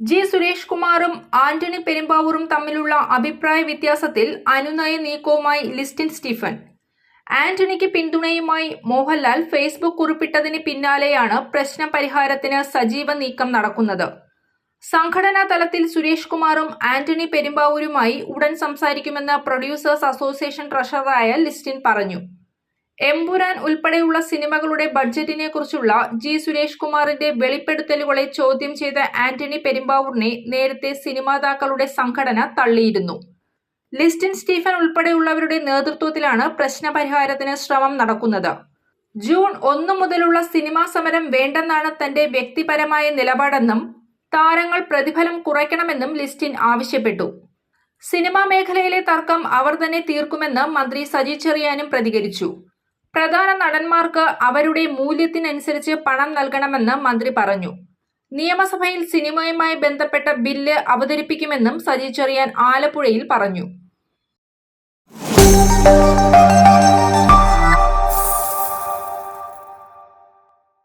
G Suresh കുമാറും ആന്റണി പെരുമ്പാവൂറും തമ്മിലുള്ള അഭിപ്രായ വ്യത്യാസത്തിൽ അനുനയ നീക്കവുമായി ലിസ്റ്റിൻ സ്റ്റീഫൻ. ആന്റണിക്ക് പിന്തുണയുമായി മോഹൻലാൽ ഫേസ്ബുക്ക് കുറിപ്പിട്ടതിന് പിന്നാലെയാണ് പ്രശ്ന പരിഹാരത്തിന് സജീവ നീക്കം നടക്കുന്നത്. സംഘടനാ തലത്തിൽ സുരേഷ് കുമാറും ആന്റണി പെരുമ്പാവൂരുമായി ഉടൻ സംസാരിക്കുമെന്ന് പ്രൊഡ്യൂസേഴ്സ് അസോസിയേഷൻ ട്രഷററായ ലിസ്റ്റിൻ പറഞ്ഞു. എമ്പുരാൻ ഉൾപ്പെടെയുള്ള സിനിമകളുടെ ബഡ്ജറ്റിനെ കുറിച്ചുള്ള ജി സുരേഷ് കുമാറിന്റെ വെളിപ്പെടുത്തലുകളെ ചോദ്യം ചെയ്ത ആന്റണി പെരുമ്പാവൂരിനെ നേരത്തെ സിനിമാതാക്കളുടെ സംഘടന തള്ളിയിരുന്നു. ലിസ്റ്റിൻ സ്റ്റീഫൻ ഉൾപ്പെടെയുള്ളവരുടെ നേതൃത്വത്തിലാണ് പ്രശ്നപരിഹാരത്തിന് ശ്രമം നടക്കുന്നത്. ജൂൺ ഒന്ന് മുതലുള്ള സിനിമാ സമരം വേണ്ടെന്നാണ് തന്റെ വ്യക്തിപരമായ നിലപാടെന്നും താരങ്ങൾ പ്രതിഫലം കുറയ്ക്കണമെന്നും ലിസ്റ്റിൻ ആവശ്യപ്പെട്ടു. സിനിമാ മേഖലയിലെ തർക്കം അവർ തന്നെ തീർക്കുമെന്ന് മന്ത്രി സജി ചെറിയാനും പ്രതികരിച്ചു. പ്രധാന നടന്മാർക്ക് അവരുടെ മൂല്യത്തിനനുസരിച്ച് പണം നൽകണമെന്ന് മന്ത്രി പറഞ്ഞു. നിയമസഭയിൽ സിനിമയുമായി ബന്ധപ്പെട്ട ബില്ല് അവതരിപ്പിക്കുമെന്നും സജി ചെറിയാൻ ആലപ്പുഴയിൽ പറഞ്ഞു.